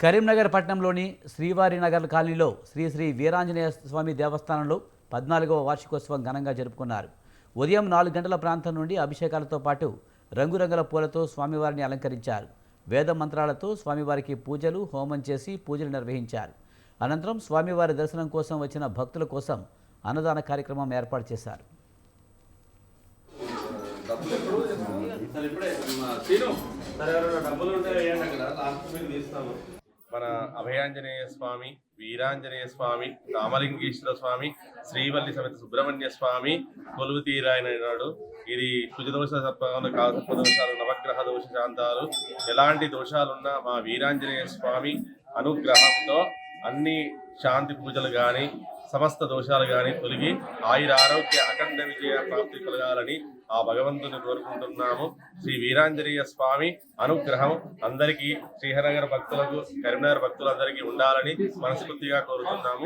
కరీంనగర్ పట్టణంలోని శ్రీవారి నగర్ కాలనీలో శ్రీ శ్రీ వీరాంజనేయ స్వామి దేవస్థానంలో పద్నాలుగవ వార్షికోత్సవం ఘనంగా జరుపుకున్నారు. ఉదయం నాలుగు గంటల ప్రాంతం నుండి అభిషేకాలతో పాటు రంగురంగుల పూలతో స్వామివారిని అలంకరించారు. వేద మంత్రాలతో స్వామివారికి పూజలు హోమం చేసి పూజలు నిర్వహించారు. అనంతరం స్వామివారి దర్శనం కోసం వచ్చిన భక్తుల కోసం అన్నదాన కార్యక్రమం ఏర్పాటు చేశారు. సరే డబ్బులు మన అభయాంజనేయ స్వామి వీరాంజనేయ స్వామి రామలింగేశ్వర స్వామి శ్రీవల్లి సమేత సుబ్రహ్మణ్య స్వామి కొలువు తీరాయన నాడు. ఇది కుజదోష సర్పంలో కాదు దోషాలు నవగ్రహ దోష శాంతాలు. ఎలాంటి దోషాలున్నా మా వీరాంజనేయ స్వామి అనుగ్రహంతో అన్ని శాంతి పూజలు కానీ సమస్త దోషాలు కానీ తొలగి ఆయుర ఆరోగ్య అఖండ విజయ ప్రాప్తి కలగాలని ఆ భగవంతుని కోరుకుంటున్నాము. శ్రీ వీరాంజనేయ స్వామి అనుగ్రహం అందరికీ శ్రీహరనగర్ భక్తులకు కరీంనగర్ భక్తులందరికీ ఉండాలని మనస్ఫూర్తిగా కోరుతున్నాము.